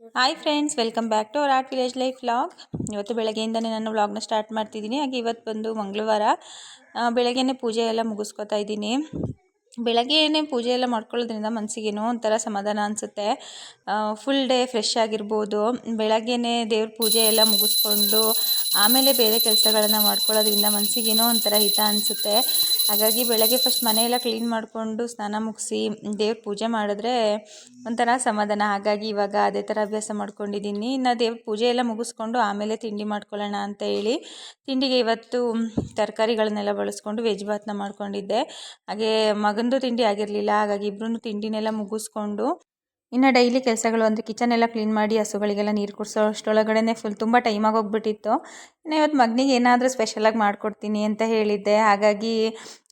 Hi friends welcome back to our art village life vlog ಇವತ್ತು ಬೆಳಗ್ಗೆಯಿಂದನೇ ನಾನು ವ್ಲಾಗ್ನ ಸ್ಟಾರ್ಟ್ ಮಾಡ್ತಿದ್ದೀನಿ. ಹಾಗೆ ಇವತ್ತು ಬಂದು ಮಂಗಳವಾರ ಬೆಳಗ್ಗೆನೇ ಪೂಜೆ ಎಲ್ಲ ಮುಗಿಸ್ಕೊತಾ ಇದ್ದೀನಿ. ಬೆಳಗ್ಗೆನೇ ಪೂಜೆ ಎಲ್ಲ ಮಾಡ್ಕೊಳ್ಳೋದ್ರಿಂದ ಮನಸ್ಸಿಗೇನೋ ಒಂಥರ ಸಮಾಧಾನ ಅನಿಸುತ್ತೆ. ಫುಲ್ ಡೇ ಫ್ರೆಶ್ ಆಗಿರ್ಬೋದು. ಬೆಳಗ್ಗೆನೇ ದೇವ್ರ ಪೂಜೆ ಎಲ್ಲ ಮುಗಿಸ್ಕೊಂಡು, ಆಮೇಲೆ ಬೇರೆ ಕೆಲಸಗಳನ್ನು ಮಾಡ್ಕೊಳ್ಳೋದ್ರಿಂದ ಮನಸ್ಸಿಗೇನೋ ಒಂಥರ ಹಿತ ಅನಿಸುತ್ತೆ. ಹಾಗಾಗಿ ಬೆಳಗ್ಗೆ ಫಸ್ಟ್ ಮನೆಯೆಲ್ಲ ಕ್ಲೀನ್ ಮಾಡಿಕೊಂಡು ಸ್ನಾನ ಮುಗಿಸಿ ದೇವ್ರ ಪೂಜೆ ಮಾಡಿದ್ರೆ ಒಂಥರ ಸಮಾಧಾನ. ಹಾಗಾಗಿ ಇವಾಗ ಅದೇ ಥರ ಅಭ್ಯಾಸ ಮಾಡ್ಕೊಂಡಿದ್ದೀನಿ. ಇನ್ನು ದೇವ್ರ ಪೂಜೆ ಎಲ್ಲ ಮುಗಿಸ್ಕೊಂಡು ಆಮೇಲೆ ತಿಂಡಿ ಮಾಡ್ಕೊಳ್ಳೋಣ ಅಂತ ಹೇಳಿ ತಿಂಡಿಗೆ ಇವತ್ತು ತರಕಾರಿಗಳನ್ನೆಲ್ಲ ಬಳಸ್ಕೊಂಡು ವೆಜ್ ಭಾತ್ನ ಮಾಡ್ಕೊಂಡಿದ್ದೆ. ಹಾಗೆ ಮಗಂದು ತಿಂಡಿ ಆಗಿರಲಿಲ್ಲ. ಹಾಗಾಗಿ ಇಬ್ಬರೂ ತಿಂಡಿನೆಲ್ಲ ಮುಗಿಸ್ಕೊಂಡು ಇನ್ನು ಡೈಲಿ ಕೆಲಸಗಳು ಅಂದರೆ ಕಿಚನ್ ಎಲ್ಲ ಕ್ಲೀನ್ ಮಾಡಿ ಹಸುಗಳಿಗೆಲ್ಲ ನೀರು ಕುಡಿಸೋ ಅಷ್ಟೊಳಗಡೆ ಫುಲ್ ತುಂಬ ಟೈಮ್ ಹೋಗ್ಬಿಟ್ಟಿತ್ತು. ಇನ್ನು ಇವತ್ತು ಮಗನಿಗೆ ಏನಾದರೂ ಸ್ಪೆಷಲಾಗಿ ಮಾಡಿಕೊಡ್ತೀನಿ ಅಂತ ಹೇಳಿದ್ದೆ. ಹಾಗಾಗಿ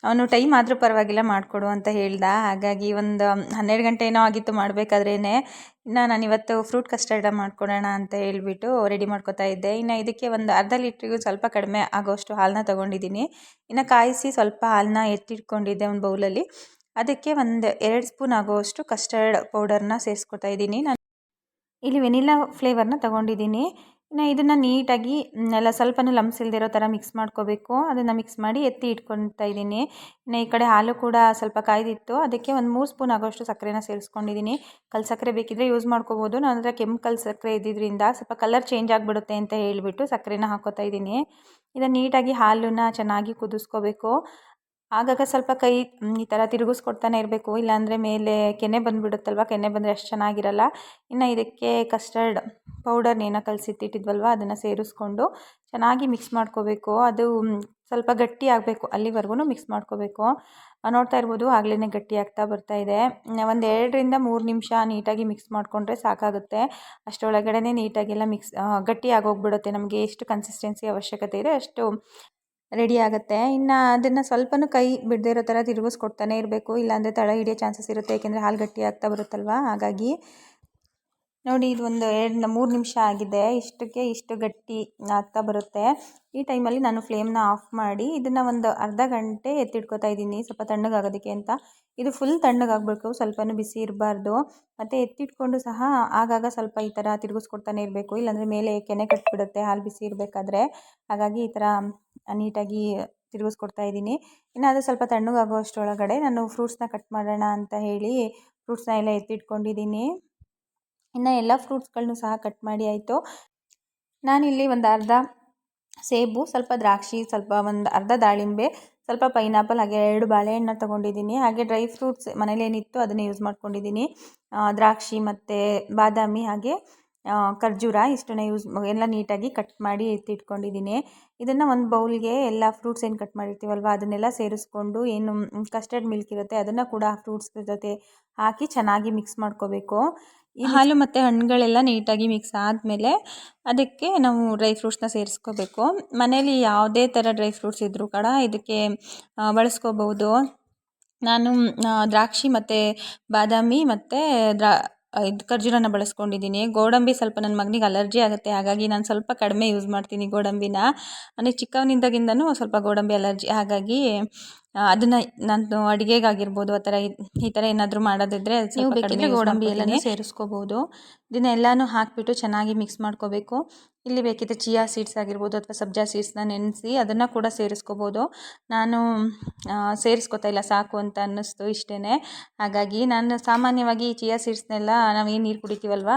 ಅವನು ಟೈಮ್ ಆದರೂ ಪರವಾಗಿಲ್ಲ ಮಾಡಿಕೊಡು ಅಂತ ಹೇಳ್ದ. ಹಾಗಾಗಿ ಒಂದು ಹನ್ನೆರಡು ಗಂಟೆ ಏನೋ ಆಗಿತ್ತು ಮಾಡಬೇಕಾದ್ರೇ ಇನ್ನು ನಾನು ಇವತ್ತು ಫ್ರೂಟ್ ಕಸ್ಟರ್ಡ ಮಾಡ್ಕೊಡೋಣ ಅಂತ ಹೇಳಿಬಿಟ್ಟು ರೆಡಿ ಮಾಡ್ಕೊತಾ ಇದ್ದೆ. ಇನ್ನು ಇದಕ್ಕೆ ಒಂದು ಅರ್ಧ ಲೀಟ್ರಿಗೂ ಸ್ವಲ್ಪ ಕಡಿಮೆ ಆಗೋಷ್ಟು ಹಾಲನ್ನ ತೊಗೊಂಡಿದ್ದೀನಿ ಇನ್ನು ಕಾಯಿಸಿ ಸ್ವಲ್ಪ ಹಾಲನ್ನ ಎತ್ತಿಟ್ಕೊಂಡಿದ್ದೆ ಒಂದು ಬೌಲಲ್ಲಿ ಅದಕ್ಕೆ ಒಂದು ಎರಡು ಸ್ಪೂನ್ ಆಗುವಷ್ಟು ಕಸ್ಟರ್ಡ್ ಪೌಡರ್ನ ಸೇರಿಸ್ಕೊತಾ ಇದ್ದೀನಿ. ನಾನು ಇಲ್ಲಿ ವೆನಿಲಾ ಫ್ಲೇವರ್ನ ತೊಗೊಂಡಿದ್ದೀನಿ. ಇನ್ನು ಇದನ್ನು ನೀಟಾಗಿ ಎಲ್ಲ ಸ್ವಲ್ಪನೂ ಲಮ್ಸ್ ಇಲ್ದಿರೋ ಥರ ಮಿಕ್ಸ್ ಮಾಡ್ಕೋಬೇಕು. ಅದನ್ನು ಮಿಕ್ಸ್ ಮಾಡಿ ಎತ್ತಿ ಇಟ್ಕೊತಾ ಇದ್ದೀನಿ. ಇನ್ನು ಈ ಕಡೆ ಹಾಲು ಕೂಡ ಸ್ವಲ್ಪ ಕಾಯ್ದಿತ್ತು. ಅದಕ್ಕೆ ಒಂದು ಮೂರು ಸ್ಪೂನ್ ಆಗೋಷ್ಟು ಸಕ್ಕರೆನ ಸೇರಿಸ್ಕೊಂಡಿದ್ದೀನಿ. ಕಲ್ ಸಕ್ಕರೆ ಬೇಕಿದ್ದರೆ ಯೂಸ್ ಮಾಡ್ಕೋಬೋದು. ನಾನು ಹತ್ರ ಕೆಂಪು ಸಕ್ಕರೆ ಇದ್ದಿದ್ದರಿಂದ ಸ್ವಲ್ಪ ಕಲರ್ ಚೇಂಜ್ ಆಗಿಬಿಡುತ್ತೆ ಅಂತ ಹೇಳಿಬಿಟ್ಟು ಸಕ್ಕರೆನ ಹಾಕೋತಾ ಇದ್ದೀನಿ. ಇದನ್ನು ನೀಟಾಗಿ ಹಾಲನ್ನ ಚೆನ್ನಾಗಿ ಕುದಿಸ್ಕೋಬೇಕು. ಆಗಾಗ ಸ್ವಲ್ಪ ಕೈ ಈ ಥರ ತಿರುಗಿಸ್ಕೊಡ್ತಾನೆ ಇರಬೇಕು. ಇಲ್ಲಾಂದರೆ ಮೇಲೆ ಕೆನೆ ಬಂದುಬಿಡುತ್ತಲ್ವ? ಕೆನೆ ಬಂದರೆ ಅಷ್ಟು ಚೆನ್ನಾಗಿರಲ್ಲ. ಇನ್ನು ಇದಕ್ಕೆ ಕಸ್ಟರ್ಡ್ ಪೌಡರ್ನೇನೋ ಕಲಸಿಟ್ಟಿಟ್ಟಿದ್ವಲ್ವ ಅದನ್ನು ಸೇರಿಸ್ಕೊಂಡು ಚೆನ್ನಾಗಿ ಮಿಕ್ಸ್ ಮಾಡ್ಕೋಬೇಕು. ಅದು ಸ್ವಲ್ಪ ಗಟ್ಟಿ ಆಗಬೇಕು. ಅಲ್ಲಿವರೆಗೂ ಮಿಕ್ಸ್ ಮಾಡ್ಕೋಬೇಕು. ನೋಡ್ತಾ ಇರ್ಬೋದು ಆಗಲೇ ಗಟ್ಟಿ ಆಗ್ತಾ ಬರ್ತಾ ಇದೆ. ಒಂದು ಎರಡರಿಂದ ಮೂರು ನಿಮಿಷ ನೀಟಾಗಿ ಮಿಕ್ಸ್ ಮಾಡಿಕೊಂಡ್ರೆ ಸಾಕಾಗುತ್ತೆ. ಅಷ್ಟರೊಳಗಡೆ ನೀಟಾಗೆಲ್ಲ ಮಿಕ್ಸ್ ಗಟ್ಟಿ ಆಗೋಗ್ಬಿಡುತ್ತೆ. ನಮಗೆ ಎಷ್ಟು ಕನ್ಸಿಸ್ಟೆನ್ಸಿ ಅವಶ್ಯಕತೆ ಇದೆ, ಅಷ್ಟು ರೆಡಿ ಆಗುತ್ತೆ. ಇನ್ನು ಅದನ್ನು ಸ್ವಲ್ಪನೂ ಕೈ ಬಿಡದೇ ಇರೋ ಥರ ತಿರುಗಿಸ್ಕೊಡ್ತಾನೆ ಇರಬೇಕು. ಇಲ್ಲಾಂದರೆ ತಳ ಹಿಡಿಯೋ ಚಾನ್ಸಸ್ ಇರುತ್ತೆ ಏಕೆಂದರೆ ಹಾಲು ಗಟ್ಟಿ ಆಗ್ತಾ ಬರುತ್ತಲ್ವ? ಹಾಗಾಗಿ ನೋಡಿ, ಇದು ಒಂದು ಎರಡು ಮೂರು ನಿಮಿಷ ಆಗಿದೆ. ಇಷ್ಟಕ್ಕೆ ಇಷ್ಟು ಗಟ್ಟಿ ಆಗ್ತಾ ಬರುತ್ತೆ. ಈ ಟೈಮಲ್ಲಿ ನಾನು ಫ್ಲೇಮ್ನ ಆಫ್ ಮಾಡಿ ಇದನ್ನು ಒಂದು ಅರ್ಧ ಗಂಟೆ ಎತ್ತಿಟ್ಕೊತಾ ಇದ್ದೀನಿ. ಸ್ವಲ್ಪ ತಣ್ಣಗಾಗೋದಕ್ಕೆ ಅಂತ. ಇದು ಫುಲ್ ತಣ್ಣಗಾಗಬೇಕು ಸ್ವಲ್ಪನೂ ಬಿಸಿ ಇರಬಾರ್ದು. ಮತ್ತು ಎತ್ತಿಟ್ಕೊಂಡು ಸಹ ಆಗಾಗ ಸ್ವಲ್ಪ ಈ ಥರ ತಿರುಗಿಸ್ಕೊಡ್ತಾನೆ ಇರಬೇಕು. ಇಲ್ಲಾಂದರೆ ಮೇಲೆ ಕೆನೆ ಕಟ್ಬಿಡುತ್ತೆ. ಹಾಲು ಬಿಸಿ ಇರಬೇಕಾದ್ರೆ. ಹಾಗಾಗಿ ಈ ಥರ ನೀಟಾಗಿ ತಿರುಗಿಸ್ಕೊಡ್ತಾ ಇದ್ದೀನಿ. ಇನ್ನು ಅದು ಸ್ವಲ್ಪ ತಣ್ಣಗಾಗೋ ಅಷ್ಟರೊಳಗಡೆ ನಾನು ಫ್ರೂಟ್ಸ್ನ ಕಟ್ ಮಾಡೋಣ ಅಂತ ಹೇಳಿ ಫ್ರೂಟ್ಸ್ನ ಎಲ್ಲ ಎತ್ತಿಟ್ಕೊಂಡಿದ್ದೀನಿ. ಇನ್ನು ಎಲ್ಲ ಫ್ರೂಟ್ಸ್ಗಳನ್ನೂ ಸಹ ಕಟ್ ಮಾಡಿ ಆಯಿತು. ನಾನಿಲ್ಲಿ ಒಂದು ಅರ್ಧ ಸೇಬು, ಸ್ವಲ್ಪ ದ್ರಾಕ್ಷಿ, ಸ್ವಲ್ಪ ಒಂದು ಅರ್ಧ ದಾಳಿಂಬೆ, ಸ್ವಲ್ಪ ಪೈನಾಪಲ್, ಹಾಗೆ ಎರಡು ಬಾಳೆಹಣ್ಣು ತೊಗೊಂಡಿದ್ದೀನಿ. ಹಾಗೆ ಡ್ರೈ ಫ್ರೂಟ್ಸ್ ಮನೇಲಿ ಏನಿತ್ತು ಅದನ್ನೇ ಯೂಸ್ ಮಾಡ್ಕೊಂಡಿದ್ದೀನಿ. ದ್ರಾಕ್ಷಿ ಮತ್ತು ಬಾದಾಮಿ, ಹಾಗೆ ಖರ್ಜೂರ ಇಷ್ಟನ್ನು ಯೂಸ್ ಎಲ್ಲ ನೀಟಾಗಿ ಕಟ್ ಮಾಡಿ ಎತ್ತಿಟ್ಕೊಂಡಿದ್ದೀನಿ. ಇದನ್ನು ಒಂದು ಬೌಲ್ಗೆ ಎಲ್ಲ ಫ್ರೂಟ್ಸ್ ಏನು ಕಟ್ ಮಾಡಿರ್ತೀವಲ್ವ, ಅದನ್ನೆಲ್ಲ ಸೇರಿಸ್ಕೊಂಡು ಏನು ಕಸ್ಟರ್ಡ್ ಮಿಲ್ಕ್ ಇರುತ್ತೆ ಅದನ್ನು ಕೂಡ ಫ್ರೂಟ್ಸ್ ಜೊತೆ ಹಾಕಿ ಚೆನ್ನಾಗಿ ಮಿಕ್ಸ್ ಮಾಡ್ಕೋಬೇಕು. ಹಾಲು ಮತ್ತು ಹಣ್ಣುಗಳೆಲ್ಲ ನೀಟಾಗಿ ಮಿಕ್ಸ್ ಆದಮೇಲೆ ಅದಕ್ಕೆ ನಾವು ಡ್ರೈ ಫ್ರೂಟ್ಸ್ನ ಸೇರಿಸ್ಕೋಬೇಕು. ಮನೇಲಿ ಯಾವುದೇ ಥರ ಡ್ರೈ ಫ್ರೂಟ್ಸ್ ಇದ್ದರೂ ಕೂಡ ಇದಕ್ಕೆ ಬಳಸ್ಕೋಬಹುದು. ನಾನು ದ್ರಾಕ್ಷಿ ಮತ್ತು ಬಾದಾಮಿ ಮತ್ತು ದ್ರಾ ಇದು ಖರ್ಜೂರನ ಬಳಸ್ಕೊಂಡಿದ್ದೀನಿ. ಗೋಡಂಬಿ ಸ್ವಲ್ಪ ನನ್ನ ಮಗನಿಗೆ ಅಲರ್ಜಿ ಆಗುತ್ತೆ, ಹಾಗಾಗಿ ನಾನು ಸ್ವಲ್ಪ ಕಡಿಮೆ ಯೂಸ್ ಮಾಡ್ತೀನಿ ಗೋಡಂಬಿನ. ಅಂದರೆ ಚಿಕ್ಕವನಿದ್ದಾಗಿಂದನೂ ಸ್ವಲ್ಪ ಗೋಡಂಬಿ ಅಲರ್ಜಿ ಹಾಗಾಗಿ ಅದನ್ನು ನಾನು ಅಡುಗೆಗಾಗಿರ್ಬೋದು ಆ ಥರ ಈ ಥರ ಏನಾದರೂ ಮಾಡೋದಿದ್ರೆ ಬೇಕಿದ್ರೆ ಗೋಡಂಬಿ ಎಲ್ಲನೂ ಸೇರಿಸ್ಕೋಬೋದು. ಇದನ್ನೆಲ್ಲನೂ ಹಾಕಿಬಿಟ್ಟು ಚೆನ್ನಾಗಿ ಮಿಕ್ಸ್ ಮಾಡ್ಕೋಬೇಕು. ಇಲ್ಲಿ ಬೇಕಿದ್ದರೆ ಚಿಯಾ ಸೀಡ್ಸ್ ಆಗಿರ್ಬೋದು ಅಥವಾ ಸಬ್ಜಾ ಸೀಡ್ಸ್ನ ನೆನೆಸಿ ಅದನ್ನು ಕೂಡ ಸೇರಿಸ್ಕೋಬೋದು. ನಾನು ಸೇರಿಸ್ಕೋತಾ ಇಲ್ಲ, ಸಾಕು ಅಂತ ಅನ್ನಿಸ್ತು ಇಷ್ಟೇ ಹಾಗಾಗಿ ನಾನು ಸಾಮಾನ್ಯವಾಗಿ ಚಿಯಾ ಸೀಡ್ಸ್ನೆಲ್ಲ ನಾವು ಏನು ನೀರು ಕುಡಿತೀವಲ್ವ,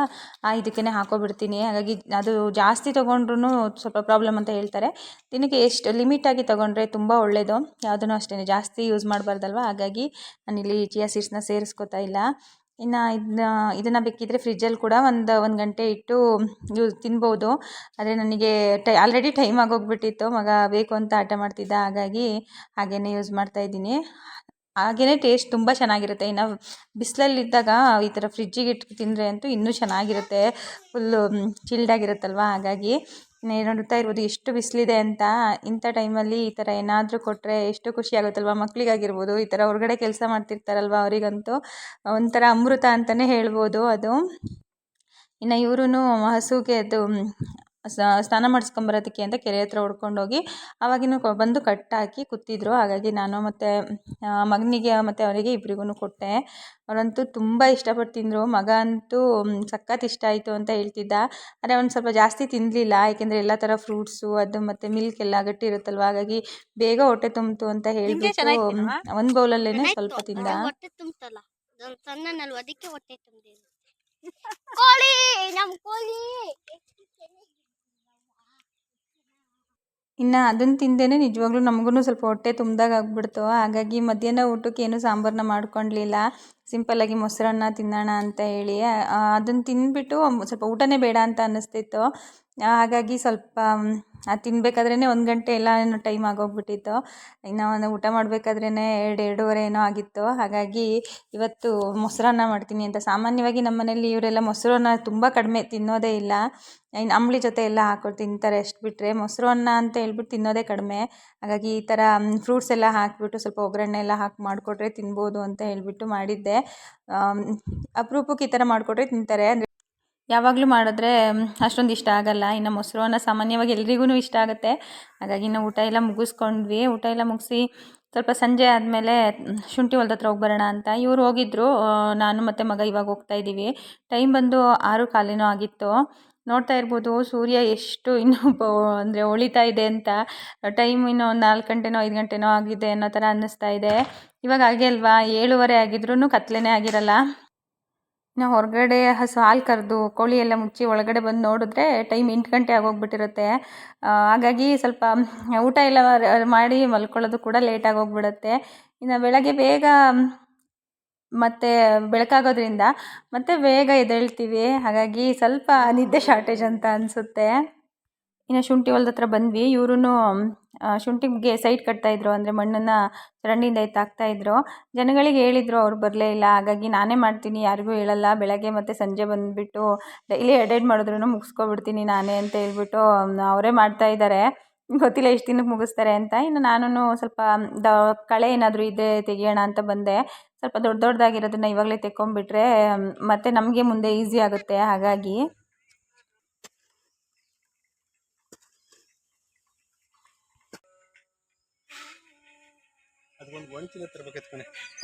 ಆ ಇದಕ್ಕೇ ಹಾಕೋಬಿಡ್ತೀನಿ. ಹಾಗಾಗಿ ಅದು ಜಾಸ್ತಿ ತೊಗೊಂಡ್ರೂ ಸ್ವಲ್ಪ ಪ್ರಾಬ್ಲಮ್ ಅಂತ ಹೇಳ್ತಾರೆ. ದಿನಕ್ಕೆ ಎಷ್ಟು ಲಿಮಿಟಾಗಿ ತೊಗೊಂಡ್ರೆ ತುಂಬ ಒಳ್ಳೆಯದು ಯಾವುದೂ ಅಷ್ಟೇ ಜಾಸ್ತಿ ಯೂಸ್ ಮಾಡಬಾರ್ದಲ್ವ? ಹಾಗಾಗಿ ನಾನಿಲ್ಲಿ ಚಿಯಾ ಸೀಡ್ಸ್ನ ಸೇರಿಸ್ಕೋತಾ ಇಲ್ಲ. ಇನ್ನು ಇದನ್ನ ಇದನ್ನು ಬೇಕಿದ್ದರೆ ಫ್ರಿಜ್ಜಲ್ಲಿ ಕೂಡ ಒಂದು ಒಂದು ಗಂಟೆ ಇಟ್ಟು ಯೂಸ್ ತಿನ್ಬೋದು. ಆದರೆ ನನಗೆ ಟೈ ಆಲ್ರೆಡಿ ಟೈಮ್ ಆಗೋಗ್ಬಿಟ್ಟಿತ್ತು. ಮಗ ಬೇಕು ಅಂತ ಆಟ ಮಾಡ್ತಿದ್ದ. ಹಾಗಾಗಿ ಹಾಗೇ ಯೂಸ್ ಮಾಡ್ತಾಯಿದ್ದೀನಿ ಹಾಗೆಯೇ ಟೇಸ್ಟ್ ತುಂಬ ಚೆನ್ನಾಗಿರುತ್ತೆ. ಇನ್ನು ಬಿಸಿಲಲ್ಲಿದ್ದಾಗ ಈ ಥರ ಫ್ರಿಜ್ಜಿಗೆ ಇಟ್ಟು ತಿಂದರೆ ಅಂತೂ ಇನ್ನೂ ಚೆನ್ನಾಗಿರುತ್ತೆ. ಫುಲ್ಲು ಚಿಲ್ಡಾಗಿರುತ್ತಲ್ವ ಹಾಗಾಗಿ ನೋಡ್ತಾ ಇರ್ಬೋದು ಎಷ್ಟು ಬಿಸಿಲಿದೆ ಅಂತ ಇಂಥ ಟೈಮಲ್ಲಿ ಈ ಥರ ಏನಾದರೂ ಕೊಟ್ಟರೆ ಎಷ್ಟು ಖುಷಿ ಆಗುತ್ತಲ್ವ? ಮಕ್ಕಳಿಗಾಗಿರ್ಬೋದು ಈ ಥರ ಹೊರಗಡೆ ಕೆಲಸ ಮಾಡ್ತಿರ್ತಾರಲ್ವ ಅವರಿಗಂತೂ? ಒಂಥರ ಅಮೃತ ಅಂತಲೇ ಹೇಳ್ಬೋದು ಅದು. ಇನ್ನು ಇವ್ರೂ ಹಸುಗೆ ಅದು ಸ್ನಾನ ಮಾಡಿಸ್ಕೊಂಬರೋದಕ್ಕೆ ಅಂತ ಕೆರೆ ಹತ್ರ ಹೊಡ್ಕೊಂಡೋಗಿ ಆವಾಗಿನ ಬಂದು ಕಟ್ಟಾಕಿ ಕೂತಿದ್ರು. ಹಾಗಾಗಿ ನಾನು ಮತ್ತು ಮಗನಿಗೆ ಮತ್ತು ಅವರಿಗೆ ಇಬ್ರಿಗೂ ಕೊಟ್ಟೆ. ಅವರಂತೂ ತುಂಬ ಇಷ್ಟಪಟ್ಟು ತಿಂದರು. ಮಗ ಅಂತೂ ಸಖತ್ ಇಷ್ಟ ಆಯಿತು ಅಂತ ಹೇಳ್ತಿದ್ದ. ಆದರೆ ಅವ್ನು ಸ್ವಲ್ಪ ಜಾಸ್ತಿ ತಿನ್ನಲಿಲ್ಲ ಏಕೆಂದರೆ ಎಲ್ಲ ಥರ ಫ್ರೂಟ್ಸು ಅದು ಮತ್ತು ಮಿಲ್ಕ್ ಎಲ್ಲ ಗಟ್ಟಿ ಇರುತ್ತಲ್ವ? ಹಾಗಾಗಿ ಬೇಗ ಹೊಟ್ಟೆ ತುಂಬಿತು ಅಂತ ಹೇಳಿಬಿಟ್ಟು ಒಂದು ಬೌಲಲ್ಲೇ ಸ್ವಲ್ಪ ತಿಂದ. ಹೊಟ್ಟೆ ಅದಕ್ಕೆ ಕೋಳಿ ನಮ್ ಕೋಳಿ! ಇನ್ನು ಅದನ್ನು ತಿಂದೇನೆ ನಿಜವಾಗ್ಲೂ ನಮಗೂ ಸ್ವಲ್ಪ ಹೊಟ್ಟೆ ತುಂಬ್ದಾಗ ಆಗ್ಬಿಡ್ತು. ಹಾಗಾಗಿ ಮಧ್ಯಾಹ್ನ ಊಟಕ್ಕೆ ಏನು ಸಾಂಬಾರನ್ನ ಮಾಡ್ಕೊಳ್ಲಿಲ್ಲ ಸಿಂಪಲ್ಲಾಗಿ ಮೊಸರನ್ನ ತಿನ್ನೋಣ ಅಂತ ಹೇಳಿ. ಅದನ್ನು ತಿಂದ್ಬಿಟ್ಟು ಸ್ವಲ್ಪ ಊಟನೇ ಬೇಡ ಅಂತ ಅನ್ನಿಸ್ತಿತ್ತು. ಹಾಗಾಗಿ ಸ್ವಲ್ಪ ಅದು ತಿನ್ಬೇಕಾದ್ರೇ ಒಂದು ಗಂಟೆ ಎಲ್ಲ ಏನೋ ಟೈಮ್ ಆಗೋಗ್ಬಿಟ್ಟಿತ್ತು. ಇನ್ನು ಒಂದು ಊಟ ಮಾಡಬೇಕಾದ್ರೇ ಎರಡು, ಎರಡೂವರೆ ಏನೋ ಆಗಿತ್ತು. ಹಾಗಾಗಿ ಇವತ್ತು ಮೊಸರನ್ನ ಮಾಡ್ತೀನಿ ಅಂತ. ಸಾಮಾನ್ಯವಾಗಿ ನಮ್ಮ ಮನೇಲಿ ಇವರೆಲ್ಲ ಮೊಸರನ್ನ ತುಂಬ ಕಡಿಮೆ ತಿನ್ನೋದೇ ಇಲ್ಲ. ಇನ್ನು ಅಂಬಳಿ ಜೊತೆ ಎಲ್ಲ ಹಾಕ್ಕೊಂಡು ತಿಂತಾರೆ ಅಷ್ಟು ಬಿಟ್ಟರೆ ಮೊಸರು ಅನ್ನ ಅಂತ ಹೇಳ್ಬಿಟ್ಟು ತಿನ್ನೋದೇ ಕಡಿಮೆ. ಹಾಗಾಗಿ ಈ ಥರ ಫ್ರೂಟ್ಸ್ ಎಲ್ಲ ಹಾಕಿಬಿಟ್ಟು ಸ್ವಲ್ಪ ಒಗ್ಗರಣೆ ಎಲ್ಲ ಹಾಕಿ ಮಾಡಿಕೊಟ್ರೆ ತಿನ್ಬೋದು ಅಂತ ಹೇಳಿಬಿಟ್ಟು ಮಾಡಿದ್ದೆ. ಅಪರೂಪಕ್ಕೆ ಈ ಥರ ಮಾಡಿಕೊಟ್ರೆ ತಿಂತಾರೆ. ಅಂದರೆ ಯಾವಾಗಲೂ ಮಾಡಿದ್ರೆ ಅಷ್ಟೊಂದು ಇಷ್ಟ ಆಗಲ್ಲ. ಇನ್ನು ಮೊಸರು ಅನ್ನ ಸಾಮಾನ್ಯವಾಗಿ ಎಲ್ರಿಗೂ ಇಷ್ಟ ಆಗುತ್ತೆ. ಹಾಗಾಗಿ ನಾವು ಊಟ ಎಲ್ಲ ಮುಗಿಸ್ಕೊಂಡ್ವಿ. ಊಟ ಎಲ್ಲ ಮುಗಿಸಿ ಸ್ವಲ್ಪ ಸಂಜೆ ಆದಮೇಲೆ ಶುಂಠಿ ಹೊಲ್ದ ಹತ್ರ ಹೋಗಿ ಬರೋಣ ಅಂತ ಇವರು ಹೋಗಿದ್ರು. ನಾನು ಮತ್ತು ಮಗ ಇವಾಗ ಹೋಗ್ತಾ ಇದ್ದೀವಿ. ಟೈಮ್ ಬಂದು ಆರು ಕಾಲೇನೋ ಆಗಿತ್ತು. ನೋಡ್ತಾ ಇರ್ಬೋದು ಸೂರ್ಯ ಎಷ್ಟು ಇನ್ನೂ ಅಂದರೆ ಒಳಿತಾ ಇದೆ ಅಂತ. ಟೈಮ್ ಇನ್ನೂ ಒಂದು ನಾಲ್ಕು ಗಂಟೆನೋ, ಐದು ಗಂಟೆನೋ ಆಗಿದೆ ಅನ್ನೋ ಥರ ಅನ್ನಿಸ್ತಾ ಇದೆ. ಇವಾಗ ಹಾಗೆ ಅಲ್ವಾ? ಏಳುವರೆ ಆಗಿದ್ರೂ ಕತ್ಲೇ ಆಗಿರಲ್ಲ. ಇನ್ನು ಹೊರಗಡೆ ಹಸು ಹಾಲು ಕರೆದು ಕೋಳಿ ಎಲ್ಲ ಮುಚ್ಚಿ ಒಳಗಡೆ ಬಂದು ನೋಡಿದ್ರೆ ಟೈಮ್ ಎಂಟು ಗಂಟೆ ಆಗೋಗ್ಬಿಟ್ಟಿರುತ್ತೆ. ಹಾಗಾಗಿ ಸ್ವಲ್ಪ ಊಟ ಎಲ್ಲ ಮಾಡಿ ಮಲ್ಕೊಳ್ಳೋದು ಕೂಡ ಲೇಟಾಗಿ ಹೋಗ್ಬಿಡುತ್ತೆ ಇನ್ನು ಬೆಳಗ್ಗೆ ಬೇಗ ಮತ್ತು ಬೆಳಕಾಗೋದ್ರಿಂದ ಮತ್ತೆ ಬೇಗ ಎದ್ದೇಳ್ತೀವಿ. ಹಾಗಾಗಿ ಸ್ವಲ್ಪ ನಿದ್ದೆ ಶಾರ್ಟೇಜ್ ಅಂತ ಅನಿಸುತ್ತೆ. ಇನ್ನು ಶುಂಠಿ ಹೊಲ್ದ ಹತ್ರ ಬಂದ್ವಿ. ಇವ್ರೂ ಶುಂಠಿಗೆ ಸೈಡ್ ಕಟ್ತಾಯಿದ್ರು ಅಂದರೆ ಮಣ್ಣನ್ನು ಚರಂಡಿಯಿಂದ ಎತ್ತಾಕ್ತಾಯಿದ್ರು ಜನಗಳಿಗೆ ಹೇಳಿದ್ರು, ಅವ್ರು ಬರಲೇ ಇಲ್ಲ, ಹಾಗಾಗಿ ನಾನೇ ಮಾಡ್ತೀನಿ, ಯಾರಿಗೂ ಹೇಳಲ್ಲ. ಬೆಳಗ್ಗೆ ಮತ್ತು ಸಂಜೆ ಬಂದುಬಿಟ್ಟು ಡೈಲಿ ಎಡೆಡ್ ಮಾಡಿದ್ರೂ ಮುಗಿಸ್ಕೊಬಿಡ್ತೀನಿ ನಾನೇ ಅಂತ ಹೇಳ್ಬಿಟ್ಟು ಅವರೇ ಮಾಡ್ತಾ ಇದ್ದಾರೆ ಗೊತ್ತಿಲ್ಲ ಎಷ್ಟು ದಿನಕ್ಕೆ ಮುಗಿಸ್ತಾರೆ ಅಂತ. ಇನ್ನು ನಾನು ಸ್ವಲ್ಪ ದ, ಕಳೆ ಏನಾದರೂ ಇದ್ದರೆ ತೆಗಿಯೋಣ ಅಂತ ಬಂದೆ. ಸ್ವಲ್ಪ ದೊಡ್ಡ ದೊಡ್ಡದಾಗಿರೋದನ್ನ ಇವಾಗಲೇ ತೆಕ್ಕೊಂಬಿಟ್ರೆ ಮತ್ತು ನಮಗೆ ಮುಂದೆ ಈಸಿ ಆಗುತ್ತೆ, ಹಾಗಾಗಿ.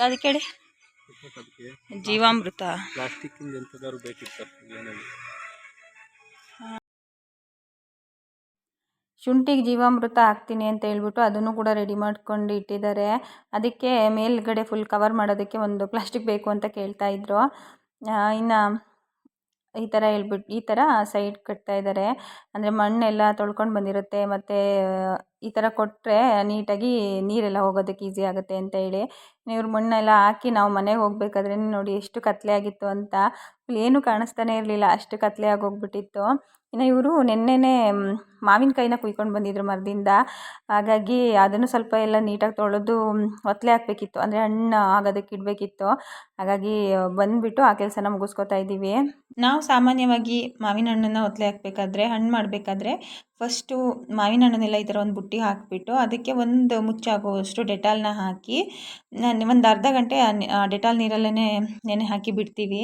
ಅದಕ್ಕೆ ಹೇಳಿ ಜೀವಾಮೃತ. ಪ್ಲಾಸ್ಟಿಕ್ ಎಂಥದಾದ್ರು ಬೇಕಿತ್ತು ಏನಲ್ಲಿ ಶುಂಠಿಗೆ ಜೀವಾಮೃತ ಹಾಕ್ತೀನಿ ಅಂತ ಹೇಳ್ಬಿಟ್ಟು ಅದನ್ನು ಕೂಡ ರೆಡಿ ಮಾಡ್ಕೊಂಡು ಇಟ್ಟಿದ್ದಾರೆ. ಅದಕ್ಕೆ ಮೇಲ್ಗಡೆ ಫುಲ್ ಕವರ್ ಮಾಡೋದಕ್ಕೆ ಒಂದು ಪ್ಲಾಸ್ಟಿಕ್ ಬೇಕು ಅಂತ ಕೇಳ್ತಾ ಇದ್ರು. ಇನ್ನು ಈ ಥರ ಹೇಳ್ಬಿಟ್ಟು ಈ ಥರ ಸೈಡ್ ಕಟ್ತಾ ಇದ್ದಾರೆ. ಅಂದರೆ ಮಣ್ಣೆಲ್ಲ ತೊಳ್ಕೊಂಡು ಬಂದಿರುತ್ತೆ ಮತ್ತು ಈ ಥರ ಕೊಟ್ಟರೆ ನೀಟಾಗಿ ನೀರೆಲ್ಲ ಹೋಗೋದಕ್ಕೆ ಈಸಿ ಆಗುತ್ತೆ ಅಂತ ಹೇಳಿ. ಇವ್ರು ಮಣ್ಣೆಲ್ಲ ಹಾಕಿ ನಾವು ಮನೆಗೆ ಹೋಗ್ಬೇಕಾದ್ರೆ ನೋಡಿ ಎಷ್ಟು ಕತ್ಲೆ ಆಗಿತ್ತು ಅಂತ. ಏನು ಕಾಣಿಸ್ತಾನೆ ಇರಲಿಲ್ಲ ಅಷ್ಟು ಕತ್ಲೆ ಆಗೋಗ್ಬಿಟ್ಟಿತ್ತು. ಇನ್ನು ಇವರು ನೆನ್ನೆನೇ ಮಾವಿನಕಾಯಿನ ಕುಯ್ಕೊಂಡು ಬಂದಿದ್ರು ಮರದಿಂದ. ಹಾಗಾಗಿ ಅದನ್ನು ಸ್ವಲ್ಪ ಎಲ್ಲ ನೀಟಾಗಿ ತೊಳೆದು ಒತ್ತಲೆ ಹಾಕಬೇಕಿತ್ತು. ಅಂದರೆ ಹಣ್ಣು ಆಗೋದಕ್ಕೆ ಇಡಬೇಕಿತ್ತು. ಹಾಗಾಗಿ ಬಂದುಬಿಟ್ಟು ಆ ಕೆಲಸನ ಮುಗಿಸ್ಕೊತಾ ಇದ್ದೀವಿ. ನಾವು ಸಾಮಾನ್ಯವಾಗಿ ಮಾವಿನ ಹಣ್ಣನ್ನು ಒತ್ತಲೆ ಹಾಕಬೇಕಾದ್ರೆ, ಹಣ್ಣು ಮಾಡಬೇಕಾದ್ರೆ ಫಸ್ಟು ಮಾವಿನ ಹಣ್ಣನ್ನೆಲ್ಲ ಈ ಥರ ಒಂದು ಬುಟ್ಟಿ ಹಾಕಿಬಿಟ್ಟು ಅದಕ್ಕೆ ಒಂದು ಮುಚ್ಚಾಗುವಷ್ಟು ಡೆಟಾಲ್ನ ಹಾಕಿ ಒಂದು ಅರ್ಧ ಗಂಟೆ ಡೆಟಾಲ್ ನೀರಲ್ಲೇ ನೆನೆ ಹಾಕಿ ಬಿಡ್ತೀವಿ.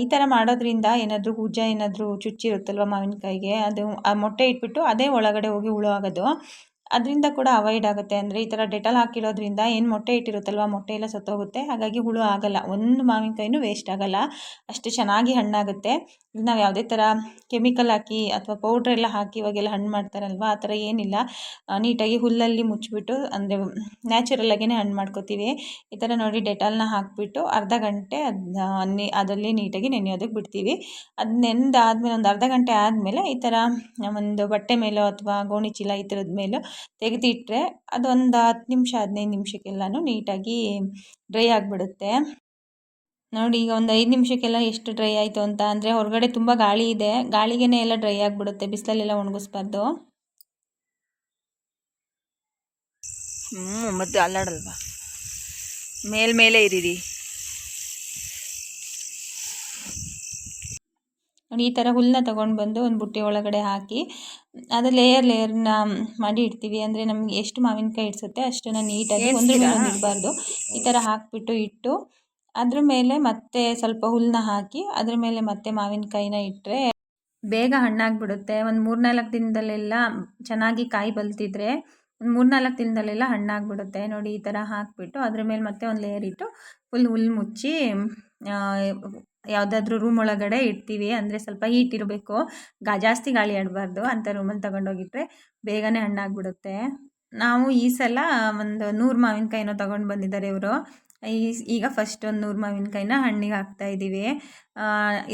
ಈ ಥರ ಮಾಡೋದ್ರಿಂದ ಏನಾದರೂ ಗುಜ್ಜ ಏನಾದರೂ ಚುಚ್ಚಿರುತ್ತಲ್ವ ಮಾವಿನಕಾಯಿಗೆ? ಅದು ಆ ಮೊಟ್ಟೆ ಇಟ್ಬಿಟ್ಟು ಅದೇ ಒಳಗಡೆ ಹೋಗಿ ಹುಳು ಆಗೋದು ಅದರಿಂದ ಕೂಡ ಅವಾಯ್ಡ್ ಆಗುತ್ತೆ. ಅಂದರೆ ಈ ಥರ ಡೆಟಾಲ್ ಹಾಕಿರೋದ್ರಿಂದ ಏನು ಮೊಟ್ಟೆ ಇಟ್ಟಿರುತ್ತಲ್ವ ಮೊಟ್ಟೆ ಎಲ್ಲ ಸತ್ತೋಗುತ್ತೆ. ಹಾಗಾಗಿ ಹುಳು ಆಗಲ್ಲ. ಒಂದು ಮಾವಿನಕಾಯಿನೂ ವೇಸ್ಟ್ ಆಗಲ್ಲ. ಅಷ್ಟು ಚೆನ್ನಾಗಿ ಹಣ್ಣಾಗುತ್ತೆ. ನಾವು ಯಾವುದೇ ಥರ ಕೆಮಿಕಲ್ ಹಾಕಿ ಅಥವಾ ಪೌಡ್ರೆಲ್ಲ ಹಾಕಿ ಇವಾಗೆಲ್ಲ ಹಣ್ಣು ಮಾಡ್ತಾರಲ್ವ, ಆ ಥರ ಏನಿಲ್ಲ. ನೀಟಾಗಿ ಹುಲ್ಲಲ್ಲಿ ಮುಚ್ಚಿಬಿಟ್ಟು, ಅಂದರೆ ನ್ಯಾಚುರಲಾಗೇ ಹಣ್ಣು ಮಾಡ್ಕೋತೀವಿ. ಈ ಥರ ನೋಡಿ ಡೆಟಾಲ್ನ ಹಾಕಿಬಿಟ್ಟು ಅರ್ಧ ಗಂಟೆ ಅದನ್ನ ಅದರಲ್ಲಿ ನೀಟಾಗಿ ನೆನೆಯೋದಕ್ಕೆ ಬಿಡ್ತೀವಿ. ಅದು ನೆನೆದಾದ್ಮೇಲೆ ಒಂದು ಅರ್ಧ ಗಂಟೆ ಆದಮೇಲೆ ಈ ಥರ ಒಂದು ಬಟ್ಟೆ ಮೇಲೋ ಅಥವಾ ಗೋಣಿ ಚೀಲ ಈ ಥರದ ಮೇಲೋ ತೆಗೆದಿಟ್ಟರೆ ಅದೊಂದು ಹತ್ತು ನಿಮಿಷ, ಹದಿನೈದು ನಿಮಿಷಕ್ಕೆಲ್ಲನೂ ನೀಟಾಗಿ ಡ್ರೈ ಆಗಿಬಿಡುತ್ತೆ. ನೋಡಿ ಈಗ ಒಂದು ಐದು ನಿಮಿಷಕ್ಕೆಲ್ಲ ಎಷ್ಟು ಡ್ರೈ ಆಯಿತು ಅಂತ ಅಂದರೆ ಹೊರಗಡೆ ತುಂಬ ಗಾಳಿ ಇದೆ. ಗಾಳಿಗೇ ಎಲ್ಲ ಡ್ರೈ ಆಗಿಬಿಡುತ್ತೆ, ಬಿಸಿಲಲ್ಲೆಲ್ಲ ಒಣಗಿಸ್ಬಾರ್ದು. ಹ್ಞೂ ಮತ್ತೆ ಅಲ್ಲಾಡಲ್ವಾ? ಮೇಲ್ಮೇಲೆ ಇರೀರಿ. ನೋಡಿ ಈ ಥರ ಹುಲ್ಲನ್ನ ತೊಗೊಂಡು ಬಂದು ಒಂದು ಬುಟ್ಟಿ ಒಳಗಡೆ ಹಾಕಿ ಅದು ಲೇಯರ್ ಲೇಯರ್ನ ಮಾಡಿ ಇಡ್ತೀವಿ. ಅಂದರೆ ನಮ್ಗೆ ಎಷ್ಟು ಮಾವಿನಕಾಯಿ ಇಡ್ಸುತ್ತೆ ಅಷ್ಟನ್ನು ನೀಟಾಗಿ ಒಂದು ಒಂದು ಇಡಬಾರ್ದು. ಈ ಥರ ಹಾಕಿಬಿಟ್ಟು ಇಟ್ಟು ಅದ್ರ ಮೇಲೆ ಮತ್ತೆ ಸ್ವಲ್ಪ ಹುಲ್ಲನ್ನ ಹಾಕಿ ಅದ್ರ ಮೇಲೆ ಮತ್ತೆ ಮಾವಿನಕಾಯಿನ ಇಟ್ಟರೆ ಬೇಗ ಹಣ್ಣಾಗ್ಬಿಡುತ್ತೆ. ಒಂದು ಮೂರ್ನಾಲ್ಕು ದಿನದಲ್ಲೆಲ್ಲ ಚೆನ್ನಾಗಿ ಕಾಯಿ ಬಲ್ತಿದ್ರೆ ಒಂದು ಮೂರ್ನಾಲ್ಕು ದಿನದಲ್ಲೆಲ್ಲ ಹಣ್ಣಾಗ್ಬಿಡುತ್ತೆ. ನೋಡಿ ಈ ಥರ ಹಾಕಿಬಿಟ್ಟು ಅದ್ರ ಮೇಲೆ ಮತ್ತೆ ಒಂದು ಲೇಯರ್ ಇಟ್ಟು ಫುಲ್ ಹುಲ್ಲು ಮುಚ್ಚಿ ಯಾವುದಾದ್ರೂ ರೂಮ್ ಒಳಗಡೆ ಇಡ್ತೀವಿ. ಅಂದರೆ ಸ್ವಲ್ಪ ಹೀಟ್ ಇರಬೇಕು. ಗಾ, ಜಾಸ್ತಿ ಗಾಳಿ ಆಡಬಾರ್ದು ಅಂಥ ರೂಮಲ್ಲಿ ತಗೊಂಡೋಗಿಟ್ರೆ ಬೇಗನೆ ಹಣ್ಣಾಗ್ಬಿಡುತ್ತೆ ನಾವು ಈ ಸಲ ಒಂದು ನೂರು ಮಾವಿನಕಾಯಿನೋ ತೊಗೊಂಡು ಬಂದಿದ್ದಾರೆ ಇವರು. ಈಗ ಫಸ್ಟ್ ಒಂದು ನೂರು ಮಾವಿನಕಾಯಿನ ಹಣ್ಣಿಗೆ ಹಾಕ್ತಾ ಇದ್ದೀವಿ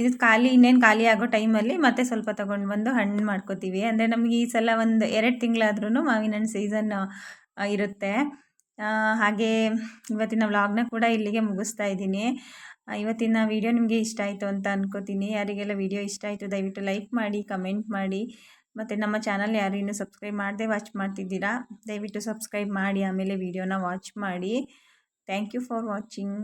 ಇದು ಖಾಲಿ, ಇನ್ನೇನು ಖಾಲಿ ಆಗೋ ಟೈಮಲ್ಲಿ ಮತ್ತೆ ಸ್ವಲ್ಪ ತಗೊಂಡು ಬಂದು ಹಣ್ಣು ಮಾಡ್ಕೋತೀವಿ. ಅಂದರೆ ನಮಗೆ ಈ ಸಲ ಒಂದು ಎರಡು ತಿಂಗಳಾದ್ರೂ ಮಾವಿನ ಹಣ್ಣು ಸೀಸನ್ ಇರುತ್ತೆ. ಹಾಗೆ ಇವತ್ತಿನ ವ್ಲಾಗ್ನ ಕೂಡ ಇಲ್ಲಿಗೆ ಮುಗಿಸ್ತಾ ಇದ್ದೀನಿ. ಇವತ್ತಿನ ವಿಡಿಯೋ ನಿಮಗೆ ಇಷ್ಟ ಆಯಿತು ಅಂತ ಅನ್ಕೋತೀನಿ. ಯಾರಿಗೆಲ್ಲ ವಿಡಿಯೋ ಇಷ್ಟ ಆಯಿತು, ದಯವಿಟ್ಟು ಲೈಕ್ ಮಾಡಿ ಕಮೆಂಟ್ ಮಾಡಿ. ಮತ್ತು ನಮ್ಮ ಚಾನಲ್ ಯಾರು ಇನ್ನೂ ಸಬ್ಸ್ಕ್ರೈಬ್ ಮಾಡದೆ ವಾಚ್ ಮಾಡ್ತಿದ್ದೀರಾ, ದಯವಿಟ್ಟು ಸಬ್ಸ್ಕ್ರೈಬ್ ಮಾಡಿ, ಆಮೇಲೆ ವಿಡಿಯೋನ ವಾಚ್ ಮಾಡಿ. Thank you for watching